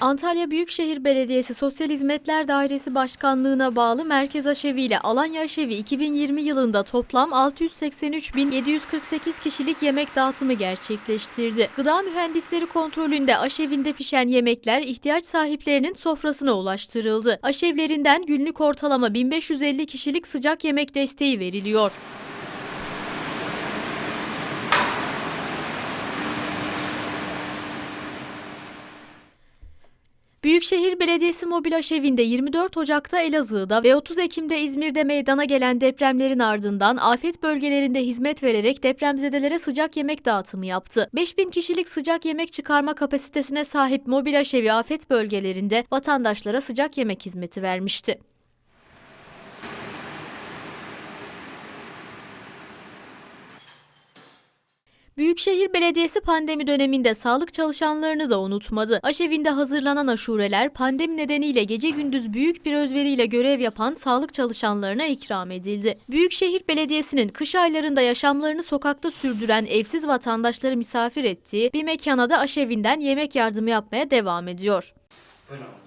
Antalya Büyükşehir Belediyesi Sosyal Hizmetler Dairesi Başkanlığı'na bağlı Merkez Aşevi ile Alanya Aşevi 2020 yılında toplam 683.748 kişilik yemek dağıtımı gerçekleştirdi. Gıda mühendisleri kontrolünde aşevinde pişen yemekler ihtiyaç sahiplerinin sofrasına ulaştırıldı. Aşevlerinden günlük ortalama 1550 kişilik sıcak yemek desteği veriliyor. Büyükşehir Belediyesi Mobil Aşevi'nde 24 Ocak'ta Elazığ'da ve 30 Ekim'de İzmir'de meydana gelen depremlerin ardından afet bölgelerinde hizmet vererek depremzedelere sıcak yemek dağıtımı yaptı. 5000 kişilik sıcak yemek çıkarma kapasitesine sahip Mobil Aşevi afet bölgelerinde vatandaşlara sıcak yemek hizmeti vermişti. Büyükşehir Belediyesi pandemi döneminde sağlık çalışanlarını da unutmadı. Aşevinde hazırlanan aşureler pandemi nedeniyle gece gündüz büyük bir özveriyle görev yapan sağlık çalışanlarına ikram edildi. Büyükşehir Belediyesi'nin kış aylarında yaşamlarını sokakta sürdüren evsiz vatandaşları misafir ettiği bir mekana da aşevinden yemek yardımı yapmaya devam ediyor. Buyurun.